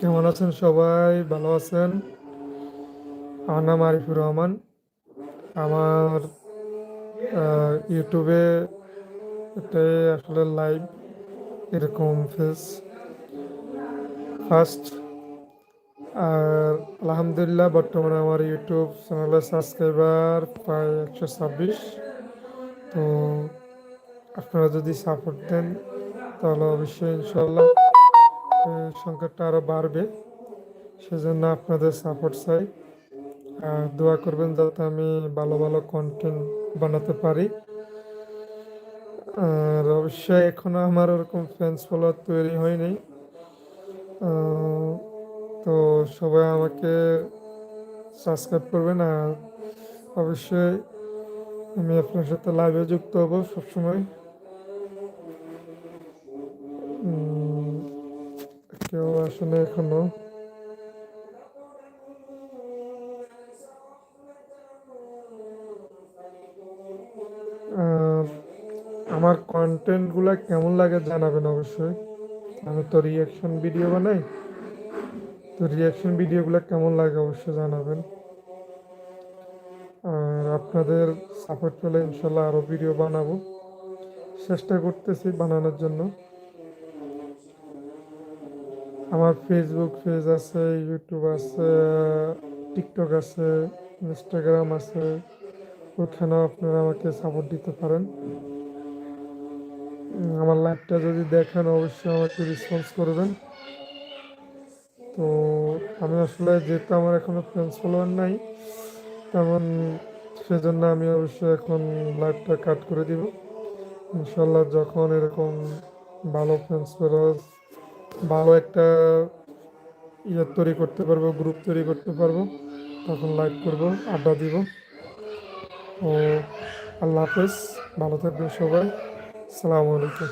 কেমন আছেন সবাই? ভালো আছেন? আমার নাম আরিফুর রহমান। আমার ইউটিউবে এটাই আসলে লাইভ এরকম ফেস ফার্স্ট আর আলহামদুলিল্লাহ, বর্তমানে আমার ইউটিউব চ্যানেলের সাবস্ক্রাইবার প্রায় একশো ছাব্বিশ। তো আপনারা যদি সাপোর্ট দেন, তাহলে অবশ্যই ইনশাল্লাহ সংখ্যাটা আরও বাড়বে, সেজন্য আপনাদের সাপোর্ট চাই। আর দোয়া করবেন যাতে আমি ভালো ভালো কন্টেন্ট বানাতে পারি। আর অবশ্যই এখনও আমার ওরকম ফ্যান্স ফলোয়ার তৈরি হয়নি। তো সবাই আমাকে সাবস্ক্রাইব করবেন। আর অবশ্যই আমি আপনার সাথে লাইভে যুক্ত হব সবসময়। কেউ আসলে এখনও। আমার কন্টেন্টগুলো কেমন লাগে জানাবেন অবশ্যই। আমি তো রিয়াকশন ভিডিও বানাই। তো রিয়াকশন ভিডিওগুলো কেমন লাগে অবশ্যই জানাবেন। আর আপনাদের সাপোর্ট পেলে ইনশাল্লাহ আরও ভিডিও বানাবো। চেষ্টা করতেছি বানানোর জন্য। আমার ফেসবুক পেজ আছে ইউটিউব আছে টিকটক আছে ইনস্টাগ্রাম আছে, ওখানেও আপনারা আমাকে সাপোর্ট দিতে পারেন। আমার লাইভটা যদি দেখেন, অবশ্যই আমাকে রেসপন্স করবেন। তো আমি আসলে যেহেতু আমার এখনও ফ্রেন্ডস ফলোয়ার নাই তেমন সেজন্য আমি অবশ্যই এখন লাইভটা কাট করে দিব। ইনশাল্লাহ যখন এরকম ভালো ফ্রেন্ডস ফলোয়ার ভালো একটা ইয়ে তৈরি করতে পারব গ্রুপ তৈরি করতে পারব। তখন লাইভ করব, আড্ডা দিব। ও, আল্লাহ হাফেজ, ভালো থাকবেন সবাই। আসসালামু আলাইকুম.